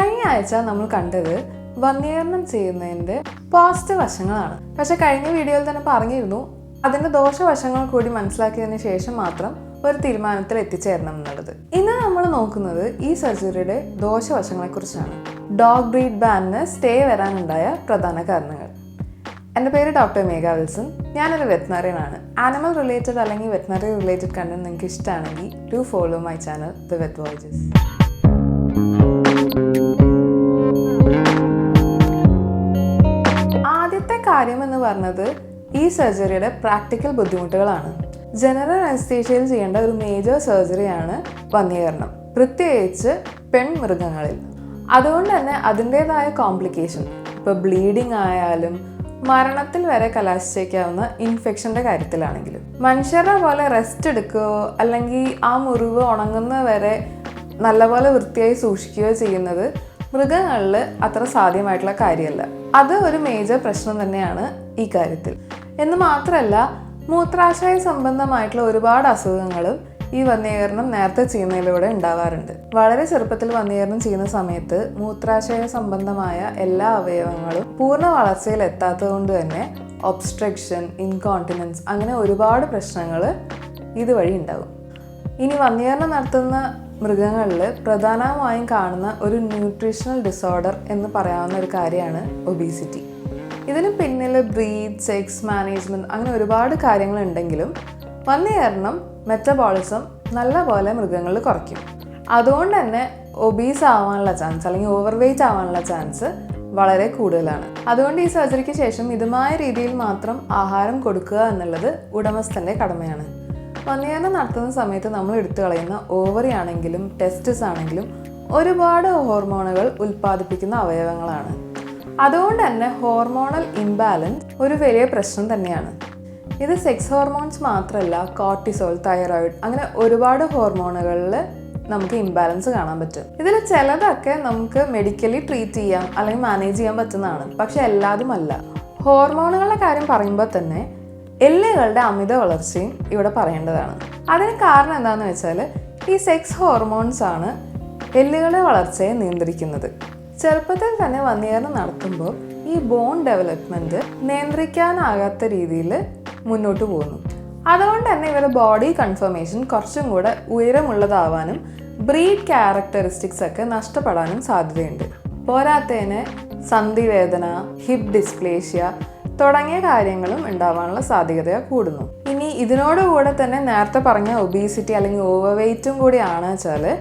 കഴിഞ്ഞ ആഴ്ച നമ്മൾ കണ്ടത് വന്യീകരണം ചെയ്യുന്നതിന്റെ പോസിറ്റീവ് വശങ്ങളാണ്. പക്ഷെ കഴിഞ്ഞ വീഡിയോയിൽ തന്നെ പറഞ്ഞിരുന്നു അതിന്റെ ദോഷവശങ്ങൾ കൂടി മനസ്സിലാക്കിയതിന് ശേഷം മാത്രം ഒരു തീരുമാനത്തിൽ എത്തിച്ചേരണം എന്നുള്ളത്. ഇന്ന് നമ്മൾ നോക്കുന്നത് ഈ സർജറിയുടെ ദോഷവശങ്ങളെക്കുറിച്ചാണ് ഡോഗ് ബ്രീഡ് ബാനിന് സ്റ്റേ വരാനുണ്ടായ പ്രധാന കാരണങ്ങൾ. എന്റെ പേര് ഡോക്ടർ മേഘ വിൽസൺ. ഞാനൊരു വെറ്റിനറിയൻ ആണ് ആനിമൽ റിലേറ്റഡ് അല്ലെങ്കിൽ വെറ്റിനറി റിലേറ്റഡ് കണ്ടന്റ് നിങ്ങൾക്ക് ഇഷ്ടമാണെങ്കിൽ do follow my channel the vet voyages പറഞ്ഞത് ഈ സർജറിയുടെ പ്രാക്ടിക്കൽ ബുദ്ധിമുട്ടുകളാണ്. ജനറൽ അനസ്തീഷ്യയിൽ ചെയ്യേണ്ട ഒരു മേജർ സർജറിയാണ് വന്നീകരണം പ്രത്യേകിച്ച് പെൺമൃഗങ്ങളിൽ. അതുകൊണ്ട് തന്നെ അതിന്റെതായ കോംപ്ലിക്കേഷൻ. ഇപ്പോൾ ബ്ലീഡിംഗ് ആയാലും മരണത്തിൽ വരെ കലാശിച്ചേക്കാവുന്ന ഇൻഫെക്ഷന്റെ കാര്യത്തിലാണെങ്കിലും. മനുഷ്യരെ പോലെ റെസ്റ്റ് എടുക്കുകയോ അല്ലെങ്കിൽ ആ മുറിവ് ഉണങ്ങുന്ന വരെ നല്ലപോലെ വൃത്തിയായി സൂക്ഷിക്കുകയോ ചെയ്യുന്നത് മൃഗങ്ങളിൽ അത്ര സാധ്യമായിട്ടുള്ള കാര്യമല്ല. അത് ഒരു മേജർ പ്രശ്നം തന്നെയാണ് ഈ കാര്യത്തിൽ. എന്ന് മാത്രമല്ല മൂത്രാശയ സംബന്ധമായിട്ടുള്ള ഒരുപാട് അസുഖങ്ങളും ഈ വന്യീകരണം നേരത്തെ ചെയ്യുന്നതിലൂടെ ഉണ്ടാവാറുണ്ട്. വളരെ ചെറുപ്പത്തിൽ വന്യീകരണം ചെയ്യുന്ന സമയത്ത് മൂത്രാശയ സംബന്ധമായ എല്ലാ അവയവങ്ങളും പൂർണ വളർച്ചയിൽ എത്താത്തതുകൊണ്ട് തന്നെ ഒബ്സ്ട്രക്ഷൻ ഇൻകോണ്ടിനൻസ് അങ്ങനെ ഒരുപാട് പ്രശ്നങ്ങൾ ഇതുവഴി ഉണ്ടാകും. ഇനി വന്യീകരണം നടത്തുന്ന മൃഗങ്ങളിൽ പ്രധാനമായും കാണുന്ന ഒരു ന്യൂട്രീഷണൽ ഡിസോർഡർ എന്ന് പറയാവുന്ന ഒരു കാര്യമാണ് ഒബീസിറ്റി ഇതിന് പിന്നിൽ ബ്രീത്ത് സെക്സ് മാനേജ്മെന്റ് അങ്ങനെ ഒരുപാട് കാര്യങ്ങൾ ഉണ്ടെങ്കിലും വന്യീകരണം മെറ്റബോളിസം നല്ല പോലെ മൃഗങ്ങളിൽ കുറയ്ക്കും. അതുകൊണ്ട് തന്നെ ഒബീസ് ആവാനുള്ള ചാൻസ് അല്ലെങ്കിൽ ഓവർ വെയിറ്റ് ആവാനുള്ള ചാൻസ് വളരെ കൂടുതലാണ്. അതുകൊണ്ട് ഈ സർജറിക്ക് ശേഷം ഇതുമായ രീതിയിൽ മാത്രം ആഹാരം കൊടുക്കുക എന്നുള്ളത് ഉടമസ്ഥന്റെ കടമയാണ്. വന്യീകരണം നടത്തുന്ന സമയത്ത് നമ്മൾ എടുത്തു കളയുന്ന ഓവറി ആണെങ്കിലും ടെസ്റ്റസ് ആണെങ്കിലും ഒരുപാട് ഹോർമോണുകൾ ഉൽപ്പാദിപ്പിക്കുന്ന അവയവങ്ങളാണ്. അതുകൊണ്ട് തന്നെ ഹോർമോണൽ ഇംബാലൻസ് ഒരു വലിയ പ്രശ്നം തന്നെയാണ്. ഇത് സെക്സ് ഹോർമോൺസ് മാത്രമല്ല കോർട്ടിസോൾ തൈറോയിഡ് അങ്ങനെ ഒരുപാട് ഹോർമോണുകളിൽ നമുക്ക് ഇംബാലൻസ് കാണാൻ പറ്റും. ഇതിൽ ചിലതൊക്കെ നമുക്ക് മെഡിക്കലി ട്രീറ്റ് ചെയ്യാം അല്ലെങ്കിൽ മാനേജ് ചെയ്യാൻ പറ്റുന്നതാണ്. പക്ഷെ എല്ലാതും അല്ല ഹോർമോണുകളുടെ കാര്യം പറയുമ്പോൾ തന്നെ എല്ലുകളുടെ അമിത വളർച്ചയും ഇവിടെ പറയേണ്ടതാണ്. അതിന് കാരണം എന്താണെന്ന് വെച്ചാൽ ഈ സെക്സ് ഹോർമോൺസ് ആണ് എല്ലുകളുടെ വളർച്ചയെ നിയന്ത്രിക്കുന്നത്. ചെറുപ്പത്തിൽ തന്നെ വന്യീകരണം നടത്തുമ്പോൾ ഈ ബോൺ ഡെവലപ്മെന്റ് നിയന്ത്രിക്കാനാകാത്ത രീതിയിൽ മുന്നോട്ട് പോകുന്നു. അതുകൊണ്ട് തന്നെ ഇവരുടെ ബോഡി കൺഫർമേഷൻ കുറച്ചും കൂടെ ഉയരമുള്ളതാവാനും ബ്രീഡ് ക്യാരക്ടറിസ്റ്റിക്സ് ഒക്കെ നഷ്ടപ്പെടാനും സാധ്യതയുണ്ട്. പോരാത്തേന് സന്ധിവേദന ഹിപ്പ് ഡിസ്പ്ലേഷ്യ തുടങ്ങിയ കാര്യങ്ങളും ഉണ്ടാവാനുള്ള സാധ്യത കൂടുന്നു. ഇനി ഇതിനോടുകൂടെ തന്നെ നേരത്തെ പറഞ്ഞ ഒബീസിറ്റി അല്ലെങ്കിൽ ഓവർ വെയിറ്റും കൂടിയാണ് വെച്ചാൽ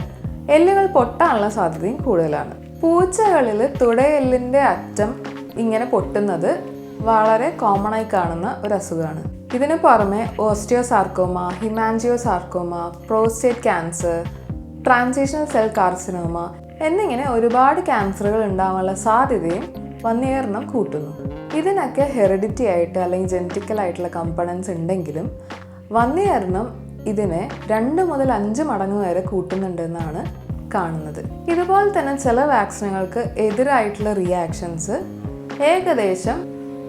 എല്ലുകൾ പൊട്ടാനുള്ള സാധ്യതയും കൂടുതലാണ്. പൂച്ചകളിൽ തുടയെല്ലിന്റെ അറ്റം ഇങ്ങനെ പൊട്ടുന്നത് വളരെ കോമൺ ആയി കാണുന്ന ഒരു അസുഖമാണ്. ഇതിന് പുറമെ osteosarcoma hemangiosarcoma prostate cancer transitional cell carcinoma എന്നിങ്ങനെ ഒരുപാട് ക്യാൻസറുകൾ ഉണ്ടാവാനുള്ള സാധ്യതയും വന്യീകരണം കൂട്ടുന്നു. ഇതിനൊക്കെ ഹെറിഡിറ്റി ആയിട്ട് അല്ലെങ്കിൽ ജനറ്റിക്കൽ ആയിട്ടുള്ള കമ്പണൻസ് ഉണ്ടെങ്കിലും വന്നേറണം ഇതിനെ രണ്ട് മുതൽ അഞ്ച് മടങ്ങ് വരെ കൂട്ടുന്നുണ്ടെന്നാണ് കാണുന്നത്. ഇതുപോലെ തന്നെ ചില വാക്സിനുകൾക്ക് എതിരായിട്ടുള്ള റിയാക്ഷൻസ് ഏകദേശം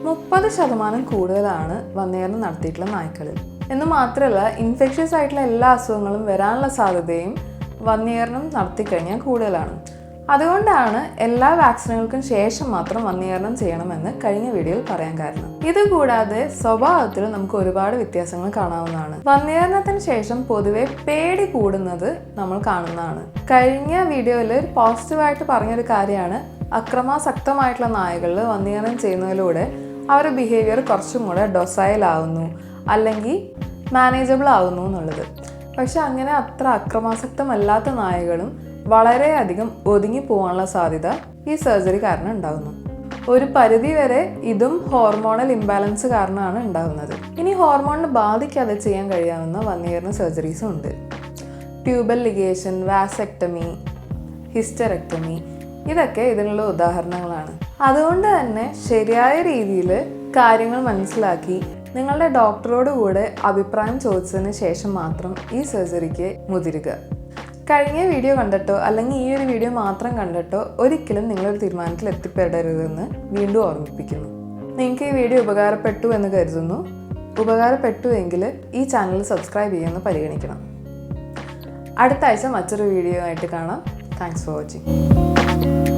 മുപ്പത് ശതമാനം കൂടുതലാണ് വന്യീകരണം നടത്തിയിട്ടുള്ള നായ്ക്കളിൽ എന്ന് മാത്രമല്ല ഇൻഫെക്ഷ്യസ് ആയിട്ടുള്ള എല്ലാ അസുഖങ്ങളും വരാനുള്ള സാധ്യതയും വന്യീകരണം നടത്തിക്കഴിഞ്ഞാൽ കൂടുതലാണ്. അതുകൊണ്ടാണ് എല്ലാ വാക്സിനുകൾക്കും ശേഷം മാത്രം വന്നീകരണം ചെയ്യണമെന്ന് കഴിഞ്ഞ വീഡിയോയിൽ പറയാൻ കാരണം. ഇതുകൂടാതെ സ്വഭാവത്തിൽ നമുക്ക് ഒരുപാട് വ്യത്യാസങ്ങൾ കാണാവുന്നതാണ്. വന്നീകരണത്തിന് ശേഷം പൊതുവെ പേടി കൂടുന്നത് നമ്മൾ കാണുന്നതാണ്. കഴിഞ്ഞ വീഡിയോയിൽ പോസിറ്റീവായിട്ട് പറഞ്ഞൊരു കാര്യമാണ്. അക്രമാസക്തമായിട്ടുള്ള നായകളിൽ വന്നീകരണം ചെയ്യുന്നതിലൂടെ അവരുടെ ബിഹേവിയർ കുറച്ചും കൂടെ ഡൊസൈൽ ആവുന്നു. അല്ലെങ്കിൽ മാനേജബിൾ ആവുന്നു എന്നുള്ളത്. പക്ഷെ അങ്ങനെ അത്ര അക്രമാസക്തമല്ലാത്ത നായകളും വളരെയധികം ഒതുങ്ങി പോകാനുള്ള സാധ്യത ഈ സർജറി കാരണം ഉണ്ടാകുന്നു. ഒരു പരിധി വരെ ഇതും ഹോർമോണൽ ഇംബാലൻസ് കാരണമാണ് ഉണ്ടാകുന്നത്. ഇനി ഹോർമോണിന് ബാധിക്കാതെ ചെയ്യാൻ കഴിയാവുന്ന വന്യീകരണ സർജറീസും ഉണ്ട്. ട്യൂബൽ ലിഗേഷൻ വാസെക്ടമി ഹിസ്റ്ററക്ടമി ഇതൊക്കെ ഇതിനുള്ള ഉദാഹരണങ്ങളാണ്. അതുകൊണ്ട് തന്നെ ശരിയായ രീതിയിൽ കാര്യങ്ങൾ മനസ്സിലാക്കി നിങ്ങളുടെ ഡോക്ടറോട് കൂടെ അഭിപ്രായം ചോദിച്ചതിന് ശേഷം മാത്രം ഈ സർജറിക്ക് മുതിരുക. കഴിഞ്ഞ വീഡിയോ കണ്ടിട്ടോ? അല്ലെങ്കിൽ ഈ ഒരു വീഡിയോ മാത്രം കണ്ടിട്ടോ? ഒരിക്കലും നിങ്ങളൊരു തീരുമാനത്തിൽ എത്തിപ്പെടരുതെന്ന് വീണ്ടും ഓർമ്മിപ്പിക്കുന്നു. നിങ്ങൾക്ക് ഈ വീഡിയോ ഉപകാരപ്പെട്ടു എന്ന് കരുതുന്നു. ഉപകാരപ്പെട്ടു എങ്കിൽ ഈ ചാനൽ സബ്സ്ക്രൈബ് ചെയ്യുമെന്ന് പരിഗണിക്കണം. അടുത്ത ആഴ്ച മറ്റൊരു വീഡിയോ ആയിട്ട് കാണാം. Thanks for watching